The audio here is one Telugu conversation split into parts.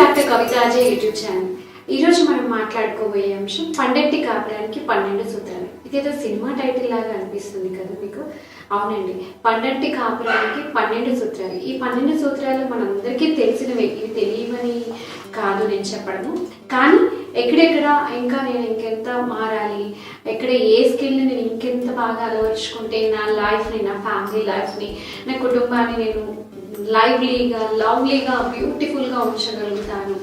Doctor కవితాజే YouTube channel. ఈరోజు మనం మాట్లాడుకోబోయే అంశం పండెట్టి కాపడానికి పన్నెండు సూత్రాలు. ఇదేదో సినిమా టైటిల్ లాగా అనిపిస్తుంది కదా మీకు? అవునండి. పండట్టి కాపురానికి పన్నెండు సూత్రాలు. ఈ పన్నెండు సూత్రాలు మనందరికీ తెలిసినవి. ఇవి తెలియవని కాదు నేను చెప్పడము. కానీ ఎక్కడెక్కడ ఇంకా నేను ఇంకెంత మారాలి? ఎక్కడ ఏ స్కిల్ని నేను ఇంకెంత బాగా అలవర్చుకుంటే నా లైఫ్ని నా ఫ్యామిలీ లైఫ్ని నా కుటుంబాన్ని నేను లైవ్లీగా లవ్లీగా బ్యూటిఫుల్గా ఉంచగలుగుతాను.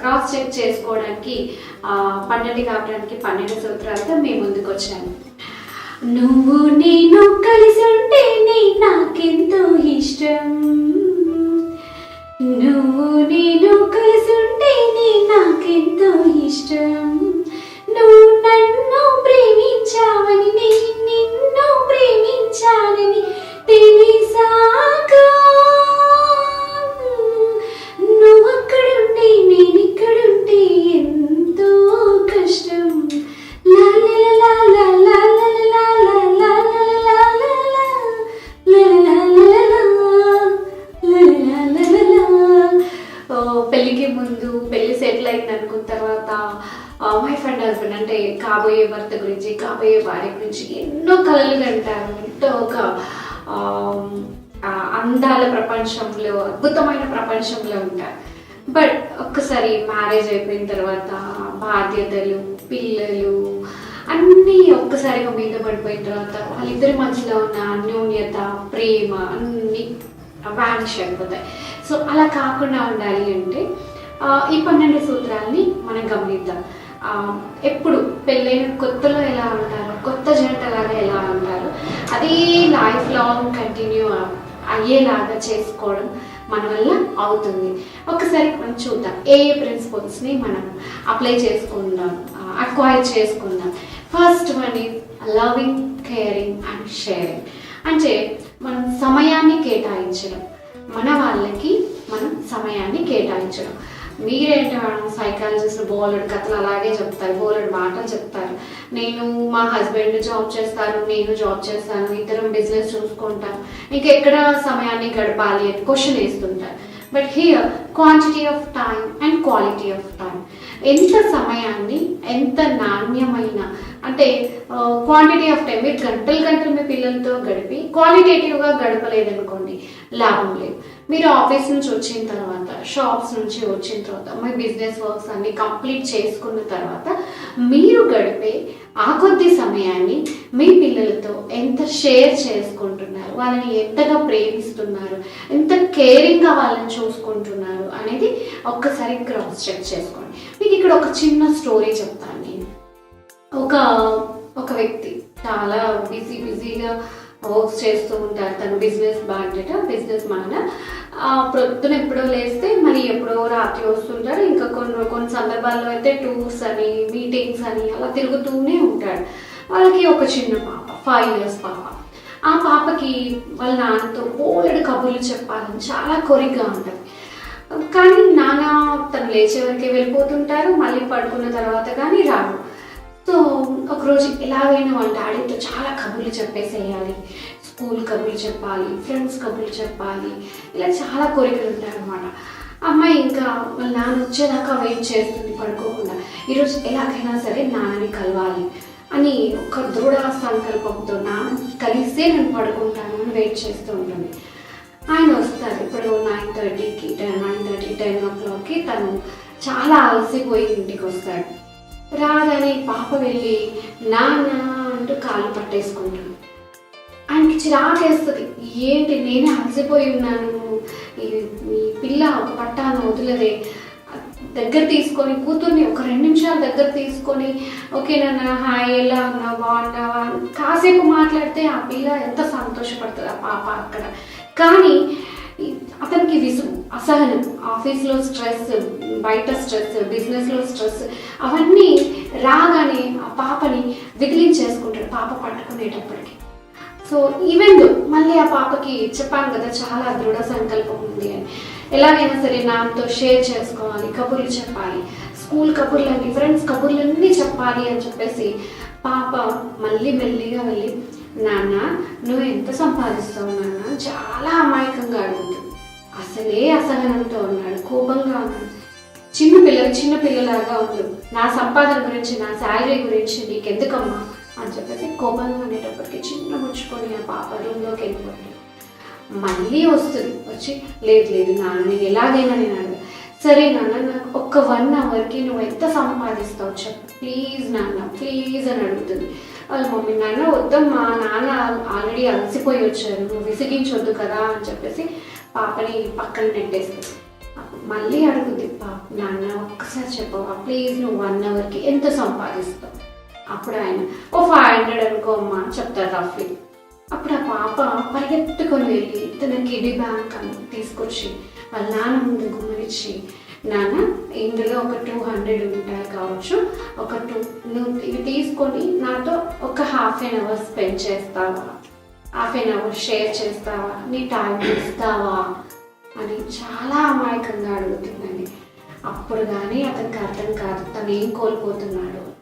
క్రాస్ చెక్ చేసుకోవడానికి పన్నెండు కావడానికి పన్నెండు సూత్రాలతో మేము ముందుకు వచ్చాను నువ్వు నేను కలిసి ఉంటేనే నాకెంతో ఇష్టం. నువ్వు నేను కలిసి ఉంటేనే నాకెంతో ఇష్టం. మ్యారేజ్ అయిపోయిన తర్వాత బాధ్యతలు పిల్లలు అన్నీ ఒక్కసారిగా మీద పడిపోయిన తర్వాత వాళ్ళిద్దరి మధ్యలో ఉన్న అన్యోన్యత ప్రేమ అన్నీ వ్యానిష్ అయిపోతాయి. సో అలా కాకుండా ఉండాలి అంటే ఈ పన్నెండు సూత్రాలని మనం గమనిద్దాం. ఎప్పుడు పెళ్ళైన కొత్తలో ఎలా ఉంటారు కొత్త జంటలాగా ఎలా ఉంటారు అది లైఫ్ లాంగ్ కంటిన్యూ అయ్యేలాగా చేసుకోవడం మన వల్ల అవుతుంది. ఒకసారి మనం చూద్దాం. ఏ ఏ ప్రిన్సిపల్స్ని మనం అప్లై చేసుకుందాం అక్వైర్ చేసుకుందాం. First one is loving caring and sharing అంటే మనం సమయాన్ని కేటాయించడం. మన వాళ్ళకి మనం సమయాన్ని కేటాయించడం. మీరేంటి మేడం సైకాలజిస్ట్ బోలెడ్ కథలు అలాగే చెప్తారు బోలెడ్ మాటలు చెప్తారు. నేను మా హస్బెండ్ జాబ్ చేస్తారు నేను జాబ్ చేస్తాను ఇద్దరం బిజినెస్ చూసుకుంటాం. ఇంకా ఎక్కడ సమయాన్ని గడపాలి అని క్వశ్చన్ వేస్తుంటారు. But here quantity of time and quality of time ఎంత సమయాన్ని ఎంత నాణ్యమైన అంటే క్వాంటిటీ ఆఫ్ టైం మీరు గంటలు గంటలు మీ పిల్లలతో గడిపి క్వాలిటేటివ్గా గడపలేదనుకోండి. లాభం లేదు. మీరు ఆఫీస్ నుంచి వచ్చిన తర్వాత షాప్స్ నుంచి వచ్చిన తర్వాత మీ బిజినెస్ వర్క్స్ అన్ని కంప్లీట్ చేసుకున్న తర్వాత మీరు గడిపే ఆ కొద్ది సమయాన్ని మీ పిల్లలతో ఎంత షేర్ చేసుకుంటున్నారు వాళ్ళని ఎంతగా ప్రేమిస్తున్నారు ఎంత కేరింగ్గా వాళ్ళని చూసుకుంటున్నారు అనేది ఒక్కసారి క్రాస్ చెక్ చేసుకోండి. మీకు ఇక్కడ ఒక చిన్న స్టోరీ చెప్తాను నేను. ఒక ఒక వ్యక్తి చాలా బిజీ బిజీగా వర్క్స్ చేస్తూ ఉంటారు తను బిజినెస్ బాధ్యత బిజినెస్ మాన ప్రొద్దున ఎప్పుడో లేస్తే మరి ఎప్పుడో రాత్రి వస్తుంటారు ఇంకా కొన్ని కొన్ని సందర్భాల్లో అయితే టూర్స్ అని మీటింగ్స్ అని అలా తిరుగుతూనే ఉంటాడు. వాళ్ళకి ఒక చిన్న పాప ఫైవ్ ఇయర్స్ పాప. ఆ పాపకి వాళ్ళ నాన్నతో బోలెడు కబుర్లు చెప్పాలని చాలా కోరికగా ఉంటుంది. కానీ నాన్న తను లేచే వరకే వెళ్ళిపోతుంటారు. మళ్ళీ పడుకున్న తర్వాత కానీ రాడు. సో ఒకరోజు ఎలాగైనా వాళ్ళ డాడీతో చాలా కబుర్లు చెప్పేసేయాలి. స్కూల్ కబుర్లు చెప్పాలి ఫ్రెండ్స్ కబుర్లు చెప్పాలి. ఇలా చాలా కోరికలు ఉంటాయన్నమాట అమ్మాయి ఇంకా వాళ్ళ నాన్న వచ్చేదాకా వెయిట్ చేస్తుంది పడుకోకుండా. ఈరోజు ఎలాగైనా సరే నాన్నని కలవాలి అని ఒక దృఢ సంకల్పంతో నాన్న కలిస్తే నేను పడుకుంటాను అని వెయిట్ చేస్తూ ఉంటుంది. ఆయన వస్తారు. ఇప్పుడు నైన్ థర్టీకి టెన్ నైన్ థర్టీ టెన్ ఓ క్లాక్కి తను చాలా అలసిపోయి ఇంటికి వస్తాడు. రాగానే పాప వెళ్ళి నాన్న అంటూ కాళ్ళు పట్టేసుకుంటాడు. ఆయనకి చిరాకేస్తుంది ఏంటి నేనే అలసిపోయి ఉన్నాను. ఈ ఈ పిల్ల ఒక పట్టాను వదిలదే. దగ్గర తీసుకొని కూతుర్ని ఒక రెండు నిమిషాలు దగ్గర తీసుకొని ఓకే నాన్న హాయ్ ఎలా ఉన్నావు? బాగున్నావా? కాసేపు మాట్లాడితే ఆ పిల్ల ఎంత సంతోషపడుతుంది ఆ పాప అక్కడ. కానీ అతనికి విసుగు అసహనం ఆఫీస్లో స్ట్రెస్ బయట స్ట్రెస్ బిజినెస్లో స్ట్రెస్ అవన్నీ రాగానే ఆ పాపని విదిలించేసుకుంటాడు పాప పట్టుకునేటప్పటికి. సో ఈవెన్ మళ్ళీ ఆ పాపకి చెప్పాను కదా చాలా దృఢ సంకల్పం ఉంది అని. ఎలాగైనా సరే నాతో షేర్ చేసుకోవాలి కబుర్లు చెప్పాలి. స్కూల్ కబుర్లన్నీ ఫ్రెండ్స్ కబుర్లన్నీ చెప్పాలి అని చెప్పేసి పాప మళ్ళీ మెల్లిగా వెళ్ళి నాన్న నువ్వు ఎంత సంపాదిస్తావు నాన్న? చాలా అమాయకంగా అడుగుతుంది అసలే అసహనంతో ఉన్నాడు కోపంగా ఉన్నాడు. చిన్న పిల్లలు చిన్న పిల్లలాగా ఉండు. నా సంపాదన గురించి నా శాలరీ గురించి నీకెందుకమ్మా? అని చెప్పేసి కోపంగా అనేటప్పటికి చిన్న ముచ్చుకొని ఆ పాప రూమ్లోకి వెళ్ళిపోయింది మళ్ళీ వస్తుంది వచ్చి లేదు లేదు నాన్న నేను ఎలాగైనా నేను అడగ. సరే నాన్న నాకు ఒక్క వన్ అవర్కి నువ్వు ఎంత సంపాదిస్తావు చెప్పు. ప్లీజ్ నాన్న ప్లీజ్ అని అడుగుతుంది. వాళ్ళ మమ్మీ నాన్న వద్దమ్మా నాన్న ఆల్రెడీ అలసిపోయి వచ్చారు. నువ్వు విసిగించొద్దు కదా అని చెప్పేసి పాపని పక్కన నెట్టేస్తుంది మళ్ళీ అడుగుద్ది పాప నాన్న ఒక్కసారి చెప్పవా? ప్లీజ్ నువ్వు వన్ అవర్కి ఎంత సంపాదిస్తావు? అప్పుడు ఆయన ఓ ఫైవ్ హండ్రెడ్ అనుకో అమ్మా చెప్తారు రఫ్లీ అప్పుడు ఆ పాప పరిగెత్తుకొని వెళ్ళి తన కిడీ బ్యాంక్ తీసుకొచ్చి వాళ్ళ నాన్న ముందు గుమ్మరిచ్చి నాన్న ఇందులో ఒక టూ హండ్రెడ్ ఉంటాయి కావచ్చు. ఒక టూ నువ్వు ఇవి తీసుకొని నాతో ఒక హాఫ్ అన్ అవర్ స్పెండ్ చేస్తావా? హాఫ్ అన్ అవర్ షేర్ చేస్తావా? నీ టైం ఇస్తావా? అని చాలా అమాయకంగా అడుగుతుందండి. అప్పుడు కానీ అతనికి అర్థం కాదు. తను ఏం కోల్పోతున్నాడు.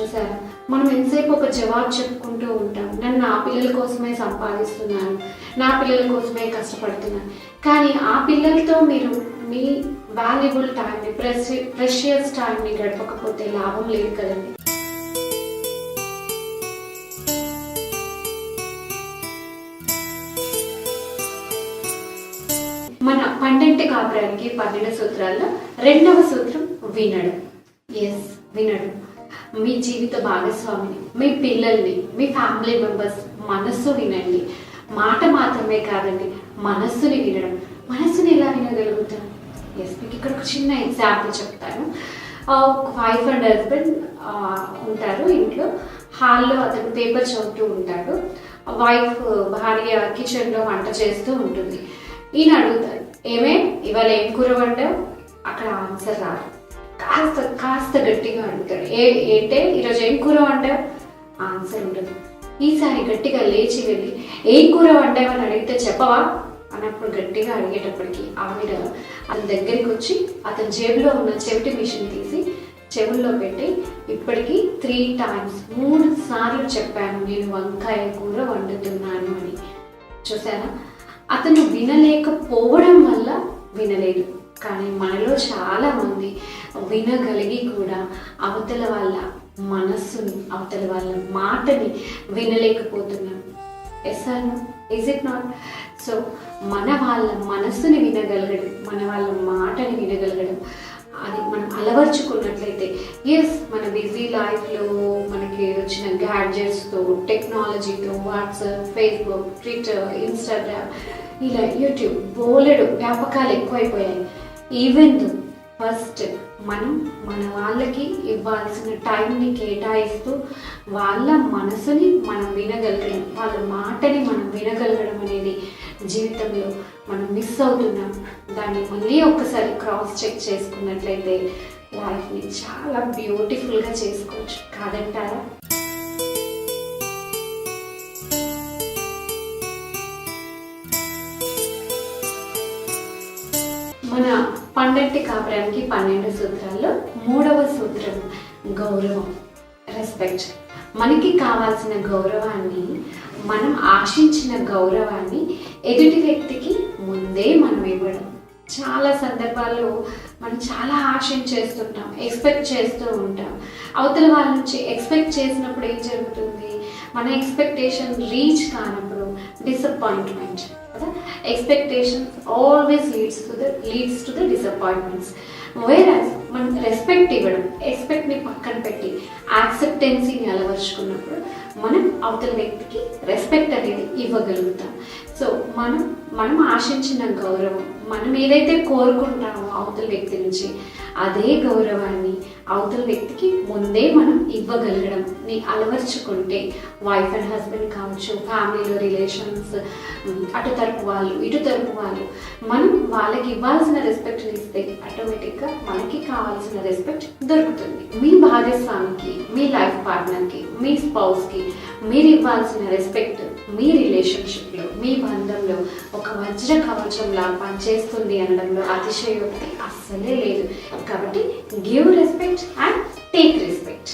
చూసారా? మనం ఎంతసేపు ఒక జవాబు చెప్పుకుంటూ ఉంటాం. నేను నా పిల్లల కోసమే సంపాదిస్తున్నాను. నా పిల్లల కోసమే కష్టపడుతున్నాను. కానీ ఆ పిల్లలతో మీరు మీ వాల్యుబుల్ టైంని ప్రెషి ప్రెషియస్ టైంని గడపకపోతే లాభం లేదు కదండి. మన పన్నెండు కాపురానికి పన్నెండు సూత్రాల్లో రెండవ సూత్రం వినడం. ఎస్ వినడం. మీ జీవిత భాగస్వామిని మీ పిల్లల్ని మీ ఫ్యామిలీ మెంబర్స్ మనస్సు వినండి. మాట మాత్రమే కాదండి మనస్సుని వినడం. మనస్సుని ఎలా వినగలుగుతాం? ఎస్ మీకు ఇక్కడ ఒక చిన్న ఎగ్జాంపుల్ చెప్తాను. ఒక వైఫ్ అండ్ హస్బెండ్ ఉంటారు ఇంట్లో. హాల్లో అతను పేపర్ చదువుతూ ఉంటాడు. వైఫ్ భార్య కిచెన్లో వంట చేస్తూ ఉంటుంది. ఈయన అడుగుతాడు ఏమే ఇవాళ ఏం కూర వండావు? అక్కడ ఆన్సర్ రాదు. కాస్త కాస్త గట్టిగా అడుగుతాడు ఏ ఏంటే ఈరోజు ఏం కూర వండావు? ఆన్సర్ ఉండదు. ఈసారి గట్టిగా లేచి వెళ్ళి ఏం కూర వండావని అడిగితే చెప్పవా? అన్నప్పుడు గట్టిగా అడిగేటప్పటికి ఆవిడ అతని దగ్గరికి వచ్చి అతని జేబులో ఉన్న చెవిటి మిషన్ తీసి చెవుల్లో పెట్టి ఇప్పటికీ త్రీ టైమ్స్ మూడు సార్లు చెప్పాను నేను వంకాయ కూర వండుతున్నాను అని. చూసారా అతను వినలేకపోవడం వల్ల వినలేదు. కానీ మనలో చాలామంది వినగలిగి కూడా అవతల వాళ్ళ మనస్సుని అవతల వాళ్ళ మాటని వినలేకపోతున్నాం yes or no is it not so మన వాళ్ళ మనస్సుని వినగలగడం మన వాళ్ళ మాటని వినగలగడం అది మనం అలవర్చుకున్నట్లయితే ఎస్ మన బిజీ లైఫ్లో మనకి వచ్చిన గ్యాడ్జెట్స్తో టెక్నాలజీతో వాట్సాప్ ఫేస్బుక్ ట్విట్టర్ ఇన్స్టాగ్రామ్ ఇలా యూట్యూబ్ బోలెడు వ్యాపకాలు ఎక్కువైపోయాయి. ఈవెన్ ఫస్ట్ మనం మన వాళ్ళకి ఇవ్వాల్సిన టైంని కేటాయిస్తూ వాళ్ళ మనసుని మనం వినగలగడం వాళ్ళ మాటని మనం వినగలగడం అనేది జీవితంలో మనం మిస్ అవుతున్నాం. దాన్ని మళ్ళీ ఒక్కసారి క్రాస్ చెక్ చేసుకున్నట్లయితే లైఫ్ని చాలా బ్యూటిఫుల్గా చేసుకోవచ్చు. కాదంటారా? మన పండంటి కాపురానికి పన్నెండు సూత్రాల్లో మూడవ సూత్రం గౌరవం రెస్పెక్ట్ మనకి కావాల్సిన గౌరవాన్ని మనం ఆశించిన గౌరవాన్ని ఎదుటి వ్యక్తికి ముందే మనం ఇవ్వడం. చాలా సందర్భాల్లో మనం చాలా ఆశించేస్తుంటాం ఎక్స్పెక్ట్ చేస్తూ ఉంటాం. అవతల వాళ్ళ నుంచి ఎక్స్పెక్ట్ చేసినప్పుడు ఏం జరుగుతుంది? మన ఎక్స్పెక్టేషన్ రీచ్ కానప్పుడు డిసప్పాయింట్మెంట్ కదా? Expectation always leads to the leads to the disappointments whereas మనం రెస్పెక్ట్ ఇవ్వడం ఎక్స్పెక్ట్ని పక్కన పెట్టి యాక్సెప్టెన్సీని అలవర్చుకున్నప్పుడు మనం అవతల వ్యక్తికి రెస్పెక్ట్ అనేది ఇవ్వగలుగుతాం. సో మనం మనం ఆశించిన గౌరవం మనం ఏదైతే కోరుకుంటామో అవతల వ్యక్తి నుంచి అదే గౌరవాన్ని అవతల వ్యక్తికి ముందే మనం ఇవ్వగలగడం ని అలవర్చుకుంటే వైఫ్ అండ్ హస్బెండ్ కావచ్చు ఫ్యామిలీలో రిలేషన్స్ అటు తరపు వాళ్ళు ఇటు తరపు వాళ్ళు మనం వాళ్ళకి ఇవ్వాల్సిన రెస్పెక్ట్ని ఇస్తే ఆటోమేటిక్గా మనకి కావాల్సిన రెస్పెక్ట్ దొరుకుతుంది. మీ భాగస్వామికి మీ లైఫ్ పార్ట్నర్కి మీ స్పౌస్కి మీరు ఇవ్వాల్సిన రెస్పెక్ట్ మీ రిలేషన్షిప్లో మీ బంధంలో ఒక వజ్ర కవచంలా పనిచేస్తుంది అనడంలో అతిశయోక్తి అస్సలే లేదు. కాబట్టి give respect and take respect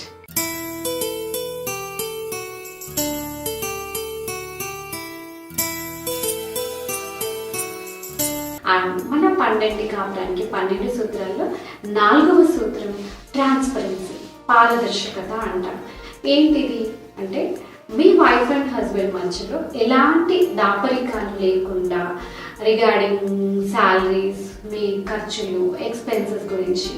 మన పన్నెండు కావడానికి పన్నెండు సూత్రాల్లో నాలుగవ సూత్రం ట్రాన్స్పరెన్సీ పారదర్శకత అంటాం. ఏంటిది అంటే మీ వైఫ్ అండ్ హస్బెండ్ మధ్యలో ఎలాంటి దాపరికాలు లేకుండా రిగార్డింగ్ శాలరీస్ మీ ఖర్చులు ఎక్స్పెన్సెస్ గురించి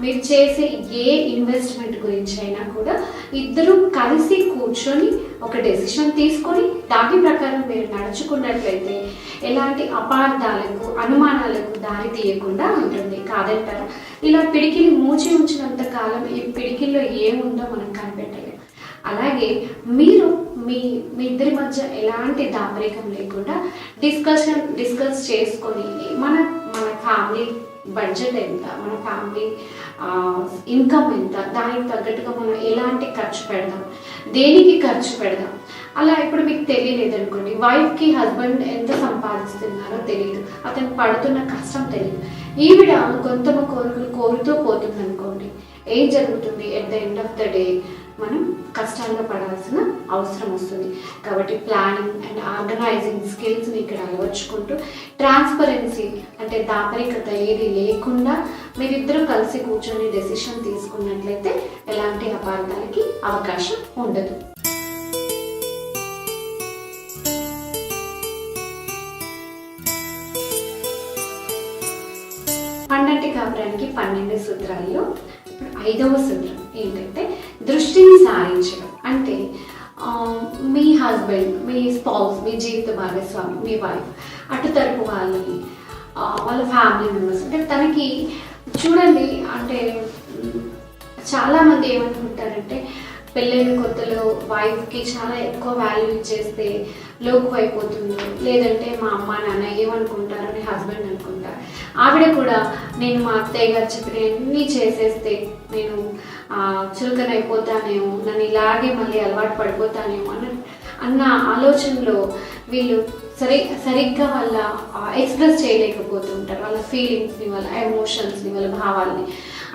మీరు చేసే ఏ ఇన్వెస్ట్మెంట్ గురించి అయినా కూడా ఇద్దరు కలిసి కూర్చొని ఒక డెసిషన్ తీసుకొని దాని ప్రకారం మీరు నడుచుకున్నట్లయితే ఎలాంటి అపార్థాలకు అనుమానాలకు దారి తీయకుండా ఉంటుంది. కాదంటారా? ఇలా పిడికిలి మూచి ఉంచినంత కాలం ఈ పిడికిల్లో ఏముందో మనం కనిపెట్టలేం అలాగే మీరు మీ మీ ఇద్దరి మధ్య ఎలాంటి దాపరికం లేకుండా డిస్కషన్ డిస్కస్ చేసుకొని మన మన ఫ్యామిలీ బడ్జెట్ ఎంత మన ఫ్యామిలీ ఇన్కమ్ ఎంత దానికి తగ్గట్టుగా మనం ఎలాంటి ఖర్చు పెడదాం దేనికి ఖర్చు పెడదాం? అలా ఇప్పుడు మీకు తెలియలేదు అనుకోండి వైఫ్కి హస్బెండ్ ఎంత సంపాదిస్తున్నారో తెలియదు అతను పడుతున్న కష్టం తెలియదు ఈవిడ కొంత కోరికలు కోరుతూ పోతుంది అనుకోండి ఏం జరుగుతుంది? At the end of the day మనం కష్టాల్లో పడాల్సిన అవసరం వస్తుంది. కాబట్టి ప్లానింగ్ అండ్ ఆర్గనైజింగ్ స్కిల్స్ని ఇక్కడ అలవర్చుకుంటూ ట్రాన్స్పరెన్సీ అంటే దాపరికత ఏది లేకుండా మీరిద్దరూ కలిసి కూర్చొని డెసిషన్ తీసుకున్నట్లయితే ఎలాంటి అపార్థాలకి అవకాశం ఉండదు. పన్నెండు కాపురానికి పన్నెండు సూత్రాల్లో ఐదవ సూత్రం ఏంటంటే దృష్టిని సారించడం. అంటే మీ హస్బెండ్ మీ స్పౌస్ మీ జీవిత భాగస్వామి మీ వైఫ్ అటు తరపు వాళ్ళని వాళ్ళ ఫ్యామిలీ మెంబర్స్ అంటే తనకి చూడండి అంటే చాలామంది ఏమనుకుంటారంటే పెళ్ళైన కొత్తలో వైఫ్కి చాలా ఎక్కువ వాల్యూ ఇచ్చేస్తే లోకు అయిపోతుంది లేదంటే మా అమ్మ నాన్న ఏమనుకుంటారని హస్బెండ్ అనుకుంటారు. ఆవిడ కూడా నేను మా అత్తయ్య గారు చెప్పిన చేసేస్తే నేను ఆ, చులకన అయిపోతానేమో నన్ను ఇలాగే మళ్ళీ అలవాటు పడిపోతానేమో అన్న అన్న ఆలోచనలో వీళ్ళు సరి సరిగ్గా వాళ్ళ ఎక్స్ప్రెస్ చేయలేకపోతుంటారు. వాళ్ళ ఫీలింగ్స్ని వాళ్ళ ఎమోషన్స్ని వాళ్ళ భావాల్ని.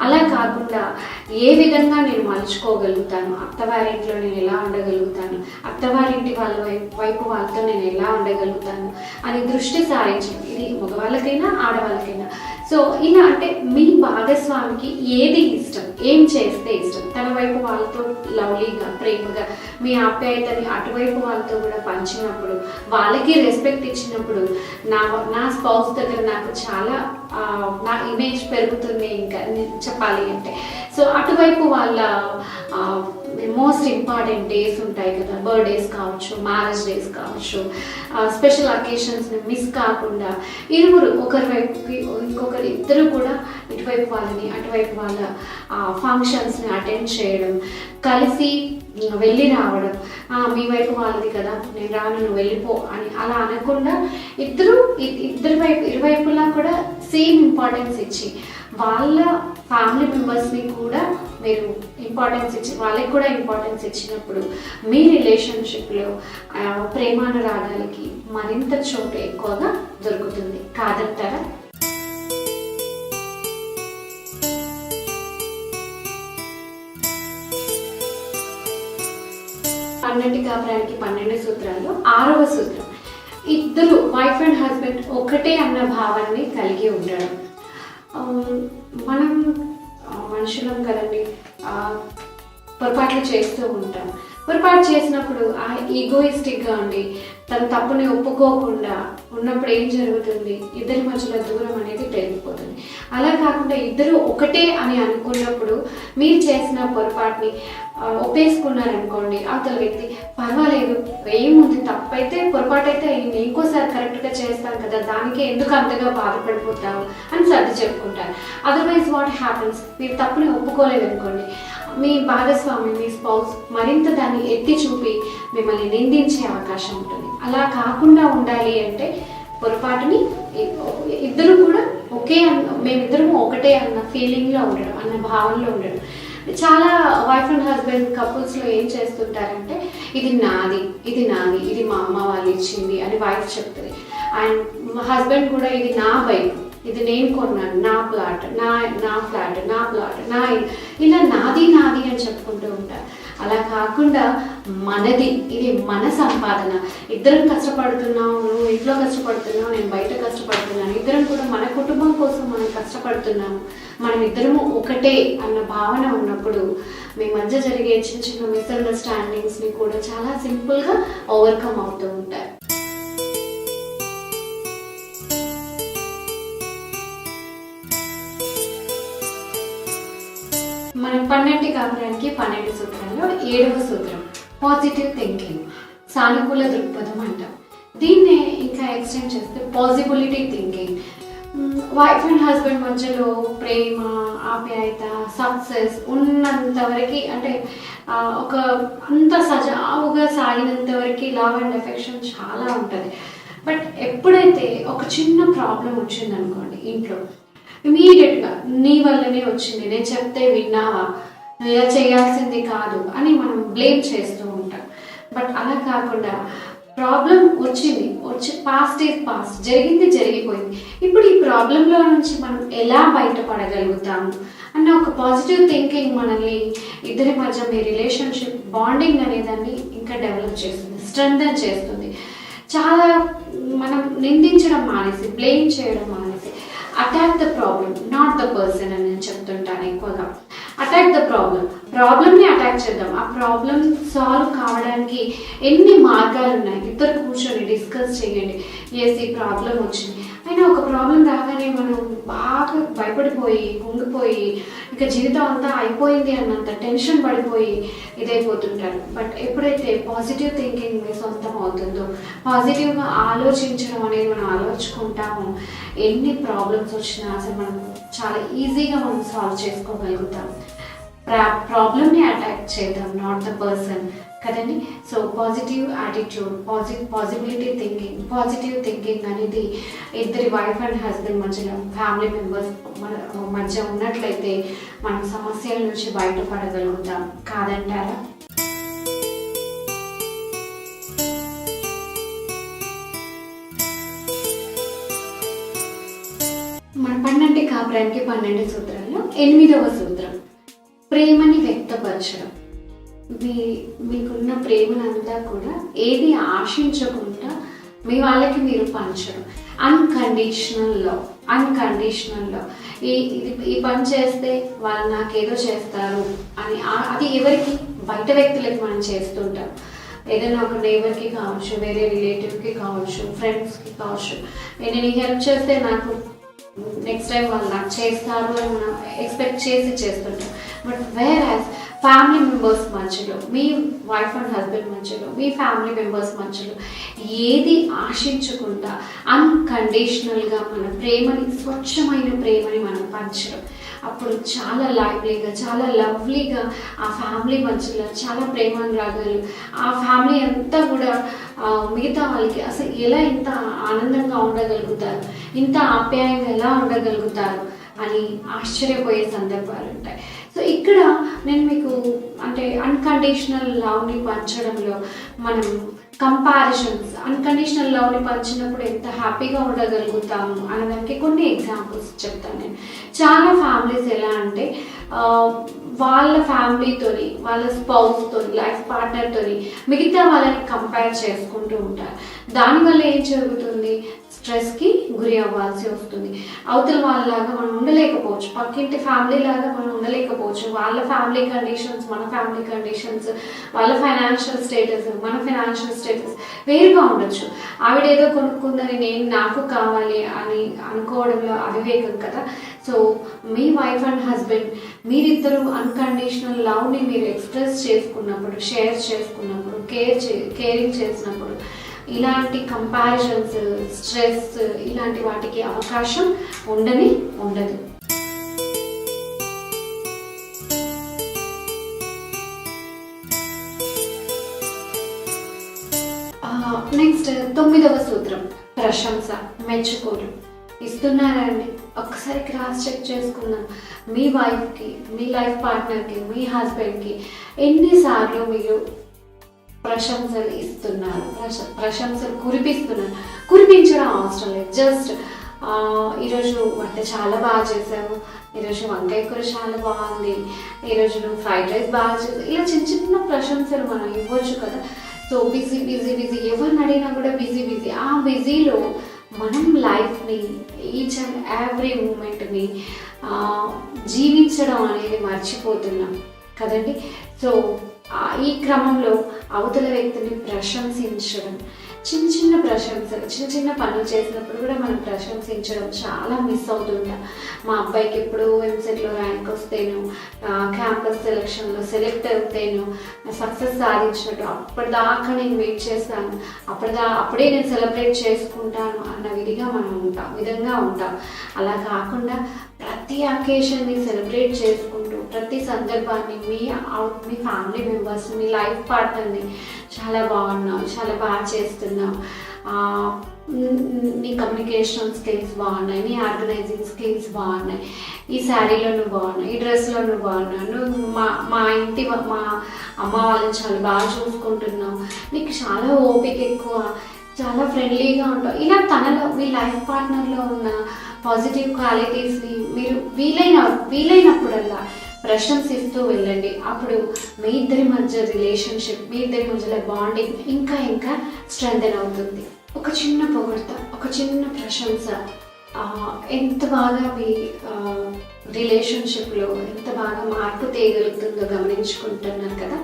అలా కాకుండా ఏ విధంగా నేను మలుచుకోగలుగుతాను? అత్తవారింట్లో నేను ఎలా ఉండగలుగుతాను? అత్తవారింటి వాళ్ళ వైపు వైపు వాళ్ళతో నేను ఎలా ఉండగలుగుతాను? అని దృష్టి సారించడం. ఇది మగవాళ్ళకైనా ఆడవాళ్ళకైనా. సో ఇలా అంటే మీ భాగస్వామికి ఏది ఇష్టం? ఏం చేస్తే ఇష్టం? తన వైపు వాళ్ళతో లవ్లీగా ప్రేమగా మీ ఆప్యాయతని అటువైపు వాళ్ళతో కూడా పంచినప్పుడు వాళ్ళకి రెస్పెక్ట్ ఇచ్చినప్పుడు నా నా స్పౌస్ దగ్గర నాకు చాలా నా ఇమేజ్ పెరుగుతుంది ఇంకా నేను చెప్పాలి అంటే. సో అటువైపు వాళ్ళ మోస్ట్ ఇంపార్టెంట్ డేస్ ఉంటాయి కదా. బర్త్డేస్ కావచ్చు మ్యారేజ్ డేస్ కావచ్చు స్పెషల్ అకేషన్స్ని మిస్ కాకుండా ఇరువురు ఒకరి వైపుకి ఇంకొకరు ఇద్దరు కూడా ఇటువైపు వాళ్ళని అటువైపు వాళ్ళ ఫంక్షన్స్ని అటెండ్ చేయడం కలిసి వెళ్ళి రావడం మీ వైపు వాళ్ళది కదా నేను రాను నువ్వు వెళ్ళిపో అని అలా అనకుండా ఇద్దరు ఇద్దరి వైపు ఇరువైపులా కూడా సేమ్ ఇంపార్టెన్స్ ఇచ్చి వాళ్ళ ఫ్యామిలీ మెంబర్స్ని కూడా మీరు ఇంపార్టెన్స్ ఇచ్చి వాళ్ళకి కూడా ఇంపార్టెన్స్ ఇచ్చినప్పుడు మీ రిలేషన్షిప్లో ప్రేమానురాగాలకి మరింత చోటు ఎక్కువగా దొరుకుతుంది. కాదంటారా? పన్నెండు కాపురానికి పన్నెండు సూత్రాలు ఆరవ సూత్రం. ఇద్దరు వైఫ్ అండ్ హస్బెండ్ ఒకటే అన్న భావాన్ని కలిగి ఉండడం. మనం మనుషులం కదండి పొరపాట్లు చేస్తూ ఉంటాం. పొరపాటు చేసినప్పుడు ఆ ఈగోయిస్టిక్గా ఉండి తన తప్పుని ఒప్పుకోకుండా ఉన్నప్పుడు ఏం జరుగుతుంది? ఇద్దరి మధ్యలో దూరం అనేది పెరుగుతుంది అలా కాకుండా ఇద్దరు ఒకటే అని అనుకున్నప్పుడు మీరు చేసిన పొరపాటుని ఒప్పేసుకున్నారనుకోండి అవతల వ్యక్తి పర్వాలేదు ఏముంది తప్పైతే పొరపాటు అయితే అయింది ఇంకోసారి కరెక్ట్గా చేస్తాను కదా దానికి ఎందుకు అంతగా బాధపడిపోతావు? అని సర్ది చెప్పుకుంటారు. అదర్వైజ్ వాట్ హ్యాపన్స్ మీరు తప్పుని ఒప్పుకోలేదనుకోండి. మీ భాగస్వామి మీ స్పౌస్ మరింత దాన్ని ఎత్తి చూపి మిమ్మల్ని నిందించే అవకాశం ఉంటుంది. అలా కాకుండా ఉండాలి అంటే పొరపాటుని ఇద్దరు కూడా ఒకే అన్న మేమిద్దరము ఒకటే అన్న ఫీలింగ్లో ఉండడం అన్న భావనలో ఉండడం. చాలా వైఫ్ అండ్ హస్బెండ్ కపుల్స్లో ఏం చేస్తుంటారంటే ఇది నాది ఇది నాది ఇది మా అమ్మ వాళ్ళు ఇచ్చింది అని వైఫ్ చెప్తుంది. అండ్ మా హస్బెండ్ కూడా ఇది నా బైక్ ఇది నేను కొన్నాను నా ప్లాట్ నా నా ఫ్లాట్ నా ప్లాట్ నా ఇలా నాది నాది అని చెప్పుకుంటూ ఉంటారు. అలా కాకుండా మనది ఇది మన సంపాదన. ఇద్దరం కష్టపడుతున్నాం నువ్వు ఇంట్లో కష్టపడుతున్నావు నేను బయట కష్టపడుతున్నాను. ఇద్దరం కూడా మన కుటుంబం కోసం మనం కష్టపడుతున్నాము మనం ఇద్దరము ఒకటే అన్న భావన ఉన్నప్పుడు మీ మధ్య జరిగే చిన్న చిన్న మిస్అండర్స్టాండింగ్స్ని కూడా చాలా సింపుల్గా ఓవర్కమ్ అవుతూ ఉంటాయి. మనం పన్నెండు కాపురానికి పన్నెండు సూత్రంలో ఏడవ సూత్రం పాజిటివ్ థింకింగ్ సానుకూల దృక్పథం అంటాం. దీన్నే ఇంకా ఎక్స్టెండ్ చేస్తే possibility thinking wife and husband మధ్యలో ప్రేమ ఆప్యాయత సక్సెస్ ఉన్నంత వరకు అంటే ఒక అంత సజావుగా సాగినంత వరకు లవ్ అండ్ ఎఫెక్షన్ చాలా ఉంటుంది. బట్ ఎప్పుడైతే ఒక చిన్న ప్రాబ్లం వచ్చింది అనుకోండి ఇంట్లో ఇమీడియట్గా నీ వల్లనే వచ్చింది. నేను చెప్తే విన్నావా? నువ్వు ఇలా చేయాల్సింది కాదు అని మనం బ్లేమ్ చేస్తూ ఉంటాం. బట్ అలా కాకుండా ప్రాబ్లం వచ్చింది. వచ్చి పాస్ట్ ఈజ్ పాస్ట్ జరిగింది జరిగిపోయింది. ఇప్పుడు ఈ ప్రాబ్లంలో నుంచి మనం ఎలా బయటపడగలుగుతాము అన్న ఒక పాజిటివ్ థింకింగ్ మనల్ని ఇద్దరి మధ్య మీ రిలేషన్షిప్ బాండింగ్ అనేదాన్ని ఇంకా డెవలప్ చేస్తుంది స్ట్రెంగ్ చేస్తుంది. చాలా మనం నిందించడం మానేసి బ్లేమ్ చేయడం మానేసి attack the problem not the person అని నేను చెప్తుంటాను ఎక్కువగా. అటాక్ ద ప్రాబ్లం ప్రాబ్లమ్ని అటాక్ చేద్దాం. ఆ ప్రాబ్లం సాల్వ్ కావడానికి ఎన్ని మార్గాలు ఉన్నాయి? ఇద్దరు కూర్చొని డిస్కస్ చేయండి. ఎస్ ఈ ప్రాబ్లం వచ్చింది. అయినా ఒక ప్రాబ్లం రాగానే మనం బాగా భయపడిపోయి కుంగిపోయి ఇక జీవితం అంతా అయిపోయింది అన్నంత టెన్షన్ పడిపోయి ఇదైపోతుంటారు. బట్ ఎప్పుడైతే పాజిటివ్ థింకింగ్ మీ సొంతం అవుతుందో పాజిటివ్గా ఆలోచించడం అనేది మనం ఆలోచుకుంటాము ఎన్ని ప్రాబ్లమ్స్ వచ్చినా అసలు మనం చాలా ఈజీగా మనం సాల్వ్ చేసుకోగలుగుతాం. ప్రాబ్లమ్ని అటాక్ చేద్దాం నాట్ ద పర్సన్ కదండి? So positive attitude posi possibility thinking positive thinking అనేది ఇద్దరి వైఫ్ అండ్ హస్బెండ్ మధ్యలో ఫ్యామిలీ మెంబర్స్ మధ్య ఉన్నట్లయితే మనం సమస్యల నుంచి బయటపడగలుగుతాం. కాదంటారా? మన పన్నెండు కాపురానికి పన్నెండు సూత్రాలు ఎనిమిదవ సూత్రం. ప్రేమని వ్యక్తపరచడం. మీ మీకున్న ప్రేమనంతా కూడా ఏది ఆశించకుండా మీ వాళ్ళకి మీరు పంచడం. అన్కండిషనల్ లవ్ అన్కండిషనల్ లవ్ ఈ ఇది ఈ పని చేస్తే వాళ్ళు నాకేదో చేస్తారు అని అది ఎవరికి బయట వ్యక్తులకి మనం చేస్తుంటాం. ఏదైనా ఒక నేబర్కి కావచ్చు వేరే రిలేటివ్కి కావచ్చు ఫ్రెండ్స్కి కావచ్చు. నేను ఈ హెల్ప్ చేస్తే నాకు నెక్స్ట్ టైం వాళ్ళు నాకు చేస్తారు అని మనం ఎక్స్పెక్ట్ చేసి చేస్తుంటాం. But whereas family members మధ్యలో మీ వైఫ్ అండ్ హస్బెండ్ మధ్యలో మీ ఫ్యామిలీ మెంబర్స్ మధ్యలో ఏది ఆశించకుండా అన్కండిషనల్గా మన ప్రేమని స్వచ్ఛమైన ప్రేమని మనం పంచడం. అప్పుడు చాలా లైవ్లీగా చాలా లవ్లీగా ఆ ఫ్యామిలీ మధ్యలో చాలా ప్రేమానురాగాలు ఆ ఫ్యామిలీ అంతా కూడా మిగతా వాళ్ళకి అసలు ఎలా ఇంత ఆనందంగా ఉండగలుగుతారు? ఇంత ఆప్యాయంగా ఎలా ఉండగలుగుతారు? అని ఆశ్చర్యపోయే సందర్భాలు ఉంటాయి సో ఇక్కడ నేను మీకు అంటే అన్కండిషనల్ లవ్ని పంచడంలో మనం కంపారిజన్స్ అన్కండిషనల్ లవ్ని పంచినప్పుడు ఎంత హ్యాపీగా ఉండగలుగుతాము అనడానికి కొన్ని ఎగ్జాంపుల్స్ చెప్తాను నేను. చాలా ఫ్యామిలీస్ ఎలా అంటే వాళ్ళ ఫ్యామిలీతోని వాళ్ళ స్పౌస్తో లైఫ్ పార్ట్నర్తోని మిగతా వాళ్ళని కంపేర్ చేసుకుంటూ ఉంటారు. దానివల్ల ఏం జరుగుతుంది? స్ట్రెస్కి గురి అవ్వాల్సి వస్తుంది. అవతల వాళ్ళలాగా మనం ఉండలేకపోవచ్చు. పక్కింటి ఫ్యామిలీ లాగా మనం ఉండలేకపోవచ్చు. వాళ్ళ ఫ్యామిలీ కండిషన్స్ మన ఫ్యామిలీ కండిషన్స్ వాళ్ళ ఫైనాన్షియల్ స్టేటస్ మన ఫైనాన్షియల్ స్టేటస్ వేరుగా ఉండొచ్చు. ఆవిడ ఏదో కొనుక్కుందని నేను నాకు కావాలి అని అనుకోవడంలో అవివేకం కదా. సో మీ వైఫ్ అండ్ హస్బెండ్ మీరిద్దరూ అన్కండిషనల్ లవ్ని మీరు ఎక్స్ప్రెస్ చేసుకున్నప్పుడు షేర్ చేసుకున్నప్పుడు కేర్ చే కేరింగ్ చేసినప్పుడు ఇలాంటి కంపారిజన్స్ స్ట్రెస్ ఇలాంటి వాటికి అవకాశం ఉండని ఉండదు. నెక్స్ట్ తొమ్మిదవ సూత్రం ప్రశంస మెచ్చుకోవడం ఇస్తున్నారండి. ఒక్కసారి క్రాస్ చెక్ చేసుకుందాం. మీ వైఫ్కి మీ లైఫ్ పార్ట్నర్కి మీ హస్బెండ్కి ఎన్నిసార్లు మీరు ప్రశంసలు ఇస్తున్నారు. ప్రశంసలు కురిపిస్తున్నారు. కురిపించడం అవసరం లేదు. జస్ట్ ఈరోజు వంట చాలా బాగా చేసావు ఈరోజు వంకాయ కూర చాలా బాగుంది. ఈరోజు నువ్వు ఫ్రైడ్ రైస్ బాగా చేసావు ఇలా చిన్న చిన్న ప్రశంసలు మనం ఇవ్వచ్చు కదా. సో బిజీ బిజీ బిజీ ఎవరిని అడిగినా కూడా బిజీ బిజీ. ఆ బిజీలో మనం లైఫ్ని ఈచ్ అండ్ ఎవ్రీ మూమెంట్ని జీవించడం అనేది మర్చిపోతున్నాం కదండి. సో ఈ క్రమంలో అవతల వ్యక్తిని ప్రశంసించడం. చిన్న చిన్న ప్రశంసలు చిన్న చిన్న పనులు చేసినప్పుడు కూడా మనం ప్రశంసించడం చాలా మిస్ అవుతుంటాం మా అబ్బాయికి ఎప్పుడు ఎంసెట్లో ర్యాంక్ వస్తేను క్యాంపస్ సెలక్షన్లో సెలెక్ట్ అవుతేను సక్సెస్ సాధించినట్టు అప్పటిదాకా నేను వెయిట్ చేస్తాను. అప్పటిదా అప్పుడే నేను సెలబ్రేట్ చేసుకుంటాను అన్న విధిగా మనం ఉంటాం విధంగా ఉంటాం. అలా కాకుండా ప్రతి అకేషన్ని సెలబ్రేట్ చేసుకుంటాం ప్రతి సందర్భాన్ని మీ మీ ఫ్యామిలీ మెంబర్స్ మీ లైఫ్ పార్ట్నర్ని చాలా బాగున్నావు చాలా బాగా చేస్తున్నావు. నీ- కమ్యూనికేషన్ స్కిల్స్ బాగున్నాయి నీ ఆర్గనైజింగ్ స్కిల్స్ బాగున్నాయి. ఈ శారీలో నువ్వు బాగున్నావు ఈ డ్రెస్లో నువ్వు బాగున్నావు. నువ్వు మా మా ఇంటి మా అమ్మ వాళ్ళని చాలా బాగా చూసుకుంటున్నావు. నీకు చాలా ఓపిక ఎక్కువ చాలా ఫ్రెండ్లీగా ఉంటావు. ఇలా తనలో మీ లైఫ్ పార్ట్నర్లో ఉన్న పాజిటివ్ క్వాలిటీస్ని మీరు వీలైన వీలైనప్పుడల్లా ప్రశంసిస్తూ వెళ్ళండి. అప్పుడు మీ ఇద్దరి మధ్య రిలేషన్షిప్ మీ ఇద్దరి మధ్యలో బాండింగ్ ఇంకా ఇంకా స్ట్రెంగ్ అవుతుంది. ఒక చిన్న పొగడ్త ఒక చిన్న ప్రశంస ఎంత బాగా మీ రిలేషన్షిప్లో ఎంత బాగా మార్పు తీయగలుగుతుందో గమనించుకుంటున్నాను కదా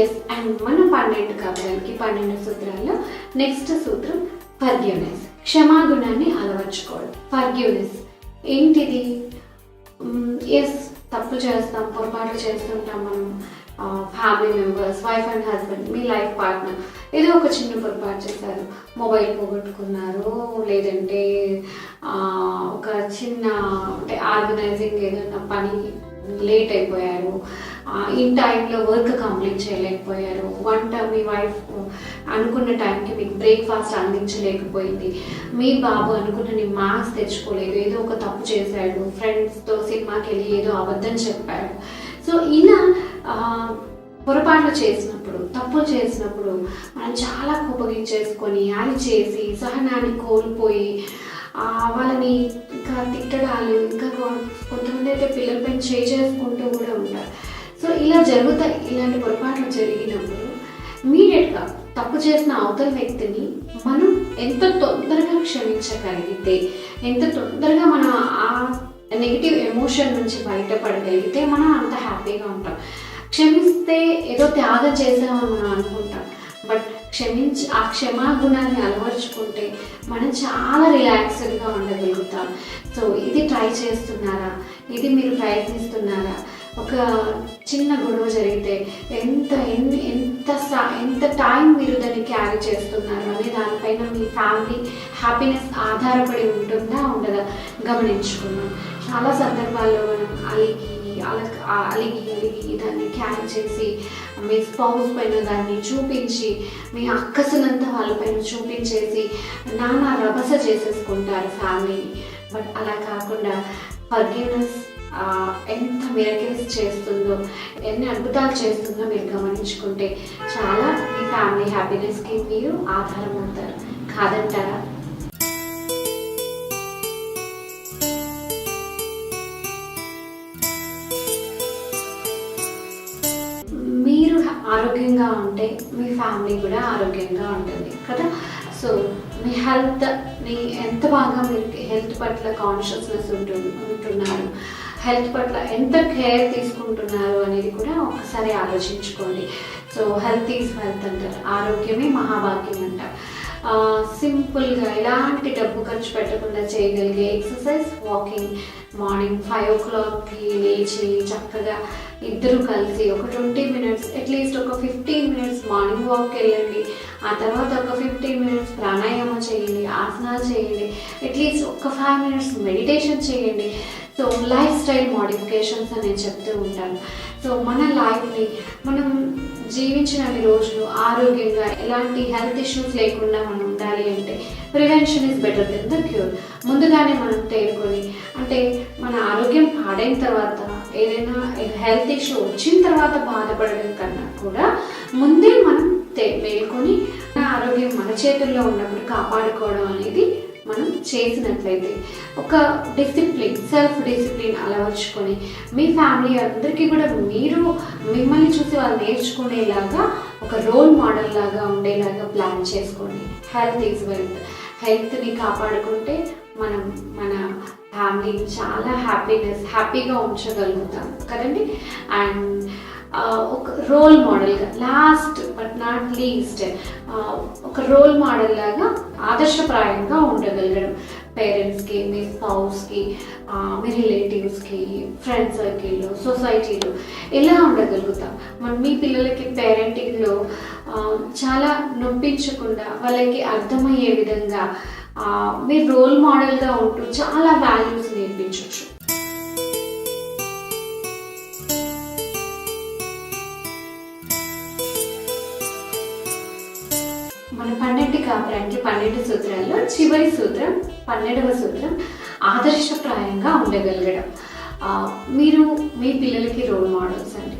ఎస్ అండ్ మన పన్నెండు కవ్యాలకి పన్నెండు సూత్రాల్లో నెక్స్ట్ సూత్రం ఫర్గ్యూనెస్ క్షమాగుణాన్ని అలవర్చుకోవడం. ఫర్గ్యూనెస్ ఏంటిది? ఎస్ తప్పు చేస్తాం పొరపాట్లు చేస్తుంటాం మనం family members wife and husband me life partner ఏదో ఒక చిన్న పొరపాటు చేశారు మొబైల్ పోగొట్టుకున్నారు లేదంటే ఒక చిన్న అంటే ఆర్గనైజింగ్ ఏదైనా పని లేట్ అయిపోయారు ఇన్ టైంలో వర్క్ కంప్లీట్ చేయలేకపోయారు. వంట మీ వైఫ్ అనుకున్న టైంకి మీకు బ్రేక్ఫాస్ట్ అందించలేకపోయింది. మీ బాబు అనుకున్న మార్క్స్ తెచ్చుకోలేదు. ఏదో ఒక తప్పు చేశాడు. ఫ్రెండ్స్తో సినిమాకి వెళ్ళి ఏదో అబద్ధం చెప్పాడు. సో ఇలా పొరపాట్లు చేసినప్పుడు తప్పులు చేసినప్పుడు మనం చాలా కోపగించేసుకొని అది చేసి సహనాన్ని కోల్పోయి వాళ్ళని ఇంకా తిట్టడాలు ఇంకా కొంతమంది అయితే పిల్లల పైన చేయి చేసుకుంటూ కూడా ఉంటారు. సో ఇలా జరుగుతాయి ఇలాంటి పొరపాట్లు జరిగినప్పుడు ఇమీడియట్గా తప్పు చేసిన అవతల వ్యక్తిని మనం ఎంత తొందరగా క్షమించగలిగితే ఎంత తొందరగా మనం ఆ నెగిటివ్ ఎమోషన్ నుంచి బయటపడగలిగితే మనం అంత హ్యాపీగా ఉంటాం. క్షమిస్తే ఏదో త్యాగం చేసామని మనం అనుకుంటాం. బట్ క్షమించి ఆ క్షమాగుణాన్ని అలవర్చుకుంటే మనం చాలా రిలాక్స్డ్గా ఉండగలుగుతాం. సో ఇది ట్రై చేస్తున్నారా? ఇది మీరు ప్రయత్నిస్తున్నారా? ఒక చిన్న గొడవ జరిగితే ఎంత ఎన్ని ఎంత సా- ఎంత టైం మీరు దాన్ని క్యారీ చేస్తున్నారు అనే దానిపైన మీ ఫ్యామిలీ హ్యాపీనెస్ ఆధారపడి ఉంటుందా ఉండదా? గమనించుకున్నాం చాలా సందర్భాల్లో మనం అలిగి అల అలిగి అలిగి దాన్ని క్యారీ చేసి మీ స్పౌస్ పైన దాన్ని చూపించి మీ అక్కసులంతా వాళ్ళపైన చూపించేసి నానా రభస చేసేసుకుంటారు ఫ్యామిలీని బట్ అలా కాకుండా ఫర్గివ్నెస్ ఎంత మిరకేస్ చేస్తుందో ఎన్ని అద్భుతాలు చేస్తుందో మీరు గమనించుకుంటే చాలా మీ ఫ్యామిలీ హ్యాపీనెస్కి మీరు ఆధారం అవుతారు. కాదంటారా? మీరు ఆరోగ్యంగా ఉంటే మీ ఫ్యామిలీ కూడా ఆరోగ్యంగా ఉంటుంది కదా? సో మీ హెల్త్ని ఎంత బాగా మీరు హెల్త్ పట్ల కాన్షియస్నెస్ ఉంటు ఉంటున్నారు హెల్త్ పట్ల ఎంత కేర్ తీసుకుంటున్నారు అనేది కూడా ఒకసారి ఆలోచించుకోండి. సో హెల్త్ ఈజ్ వెల్త్ అంటారు. ఆరోగ్యమే మహాభాగ్యం అంటారు. సింపుల్గా ఎలాంటి డబ్బు ఖర్చు పెట్టకుండా చేయగలిగే ఎక్సర్సైజ్ వాకింగ్ మార్నింగ్ ఫైవ్ ఓ క్లాక్కి లేచి చక్కగా ఇద్దరు కలిసి ఒక ట్వంటీ మినిట్స్ అట్లీస్ట్ ఒక ఫిఫ్టీన్ మినిట్స్ మార్నింగ్ వాక్కి వెళ్ళండి. ఆ తర్వాత ఒక ఫిఫ్టీన్ మినిట్స్ ప్రాణాయామం చేయండి ఆసనాలు చేయండి. అట్లీస్ట్ ఒక ఫైవ్ మినిట్స్ మెడిటేషన్ చేయండి. సో లైఫ్ స్టైల్ మోడిఫికేషన్స్ అని నేను చెప్తూ ఉంటాను సో మన లైఫ్ని మనం జీవించినన్ని రోజులు ఆరోగ్యంగా ఎలాంటి హెల్త్ ఇష్యూస్ లేకుండా మనం ఉండాలి అంటే prevention is better than the cure ముందుగానే మనం తేరుకొని అంటే మన ఆరోగ్యం పాడైన తర్వాత ఏదైనా హెల్త్ ఇష్యూ వచ్చిన తర్వాత బాధపడడం కన్నా కూడా ముందే మనం తే- మేల్కొని మన ఆరోగ్యం మన చేతుల్లో ఉన్నప్పుడు కాపాడుకోవడం అనేది మనం చేసినట్లయితే ఒక డిసిప్లిన్ సెల్ఫ్ డిసిప్లిన్ అలవర్చుకొని మీ ఫ్యామిలీ అందరికీ కూడా మీరు మిమ్మల్ని చూసి వాళ్ళు నేర్చుకునేలాగా ఒక రోల్ మోడల్ లాగా ఉండేలాగా ప్లాన్ చేసుకోండి. హెల్త్ ఈజ్ వెల్త్ హెల్త్ని కాపాడుకుంటే మనం మన ఫ్యామిలీని చాలా హ్యాపీనెస్ హ్యాపీగా ఉంచగలుగుతాం. కదండి? అండ్ ఒక రోల్ మోడల్గా లాస్ట్ బట్ నాట్ లీస్ట్ ఒక రోల్ మోడల్ లాగా ఆదర్శప్రాయంగా ఉండగలగడం. పేరెంట్స్కి మీ స్పౌస్కి మీ రిలేటివ్స్కి ఫ్రెండ్ సర్కిల్లో సొసైటీలో ఎలా ఉండగలుగుతాం? మనం మీ పిల్లలకి పేరెంటింగ్లో చాలా నొప్పించకుండా వాళ్ళకి అర్థమయ్యే విధంగా ఆ, మీరు రోల్ మోడల్గా ఉంటూ చాలా వాల్యూస్ నేర్పించవచ్చు కాపురానికి పన్నెండు సూత్రాల్లో చివరి సూత్రం పన్నెండవ సూత్రం ఆదర్శప్రాయంగా ఉండగలగడం. మీరు మీ పిల్లలకి రోల్ మోడల్స్ అండి.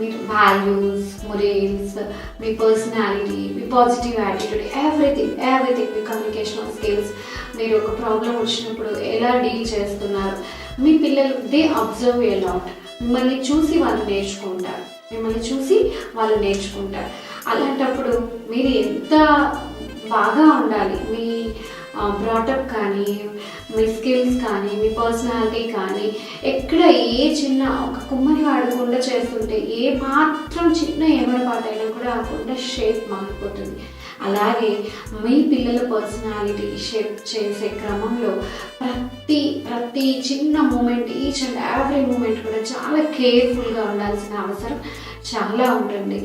మీరు వాల్యూస్ మొరేల్స్ మీ పర్సనాలిటీ మీ పాజిటివ్ యాటిట్యూడ్ ఎవ్రీథింగ్ ఎవ్రీథింగ్ మీ కమ్యూనికేషన్ స్కిల్స్ మీరు ఒక ప్రాబ్లం వచ్చినప్పుడు ఎలా డీల్ చేస్తున్నారు? మీ పిల్లలు దే అబ్జర్వ్ ఏ లాట్ మిమ్మల్ని చూసి వాళ్ళు నేర్చుకుంటారు. మిమ్మల్ని చూసి వాళ్ళు నేర్చుకుంటారు. అలాంటప్పుడు మీరు ఎంత బాగా ఉండాలి. మీ బ్రాటప్ కానీ మీ స్కిల్స్ కానీ మీ పర్సనాలిటీ కానీ ఎక్కడ ఏ చిన్న ఒక కుమ్మరి వాడకుండా చేస్తుంటే ఏ మాత్రం చిన్న ఏమరపాటు అయినా కూడా ఆ కుండ షేప్ మారిపోతుంది. అలాగే మీ పిల్లల పర్సనాలిటీ షేప్ చేసే క్రమంలో ప్రతి ప్రతి చిన్న moment each and every moment కూడా చాలా కేర్ఫుల్గా ఉండాల్సిన అవసరం చాలా ఉంటుంది.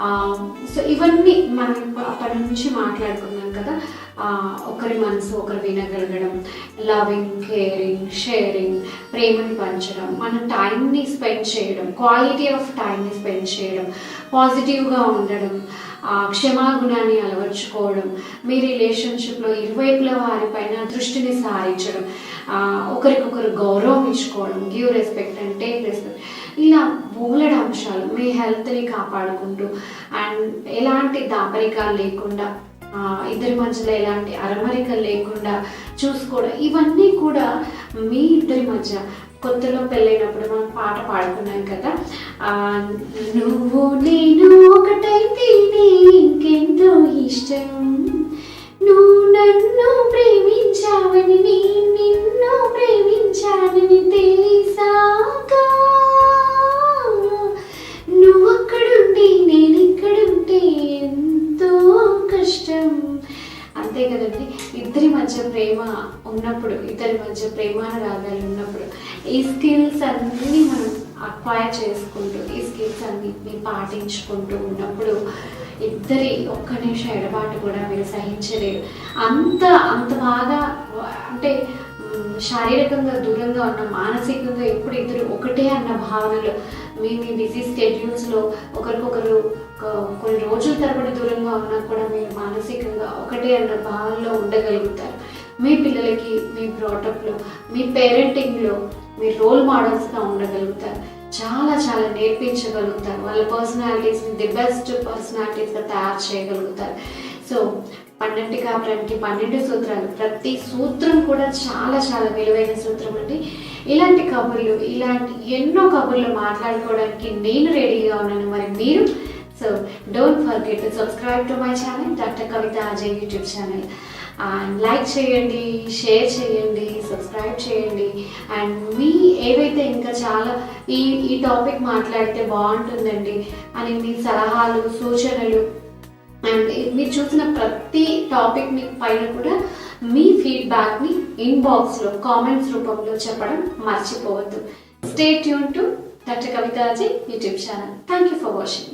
Um, సో ఇవన్నీ మనం అప్పటి నుంచి మాట్లాడుకున్నాం కదా. ఒకరి మనసు ఒకరు వినగలగడం లవింగ్ కేరింగ్ షేరింగ్ ప్రేమని పంచడం మన టైంని స్పెండ్ చేయడం క్వాలిటీ ఆఫ్ టైంని స్పెండ్ చేయడం పాజిటివ్గా ఉండడం ఆ, క్షమాగుణాన్ని అలవర్చుకోవడం మీ రిలేషన్షిప్లో ఇరువైపుల వారిపైన దృష్టిని సారించడం ఒకరికొకరు గౌరవం ఇచ్చుకోవడం గివ్ రెస్పెక్ట్ అంటే రెస్పెక్ట్ ఇలా బోలెడు అంశాలు మీ హెల్త్ని కాపాడుకుంటూ అండ్ ఎలాంటి దాపరికాలు లేకుండా ఇద్దరి మధ్యలో ఎలాంటి అరమరికలు లేకుండా చూసుకోవడం ఇవన్నీ కూడా మీ ఇద్దరి మధ్య కొత్తలో పెళ్ళైనప్పుడు మనం పాట పాడుకున్నాం కదా నువ్వు నేను ఒకటైతే ఇంకెంతో ఇష్టం. నువ్వు నన్ను ప్రేమించావని నేను నిన్ను ప్రేమించానని తెలిసాక ఇష్టం. అంతే కదండి. ఇద్దరి మధ్య ప్రేమ ఉన్నప్పుడు ఇద్దరి మధ్య ప్రేమానురాగాలు ఉన్నప్పుడు ఈ స్కిల్స్ అన్నీ మనం అక్వైర్ చేసుకుంటూ ఈ స్కిల్స్ అన్నిటిని పాటించుకుంటూ ఉన్నప్పుడు ఇద్దరి ఒక్క నిమిషం ఎడబాటు కూడా మీరు సహించలేరు. అంత అంత బాగా అంటే శారీరకంగా దూరంగా ఉన్న మానసికంగా ఎప్పుడు ఇద్దరు ఒకటే అన్న భావనలో మీ మీ బిజీ స్కెడ్యూల్స్లో ఒకరికొకరు కొన్ని రోజుల తరబడి దూరంగా ఉన్నా కూడా మీరు మానసికంగా ఒకటే అన్న భావనలో ఉండగలుగుతారు. మీ పిల్లలకి మీ బ్రాటప్లో మీ పేరెంటింగ్లో మీ రోల్ మోడల్స్గా ఉండగలుగుతారు. చాలా చాలా నేర్పించగలుగుతారు. వాళ్ళ పర్సనాలిటీస్ని ది బెస్ట్ పర్సనాలిటీస్గా తయారు చేయగలుగుతారు. సో పన్నెండు కాపురానికి పన్నెండు సూత్రాలు. ప్రతి సూత్రం కూడా చాలా చాలా విలువైన సూత్రం అండి. ఇలాంటి కబుర్లు ఇలాంటి ఎన్నో కబుర్లు మాట్లాడుకోవడానికి నేను రెడీగా ఉన్నాను. మరి మీరు? So don't forget to subscribe to my channel doctor Kavitha Ajay YouTube channel and like చేయండి షేర్ చేయండి సబ్స్క్రైబ్ చేయండి. అండ్ మీ ఏవైతే ఇంకా చాలా ఈ ఈ టాపిక్ మాట్లాడితే బాగుంటుందండి అని మీ సలహాలు సూచనలు అండ్ మీరు చూసిన ప్రతి టాపిక్ మీ పైన కూడా మీ ఫీడ్బ్యాక్ని ఇన్బాక్స్లో కామెంట్స్ రూపంలో చెప్పడం మర్చిపోవద్దు. Stay tune to that Kavitha ji YouTube channel thank you for watching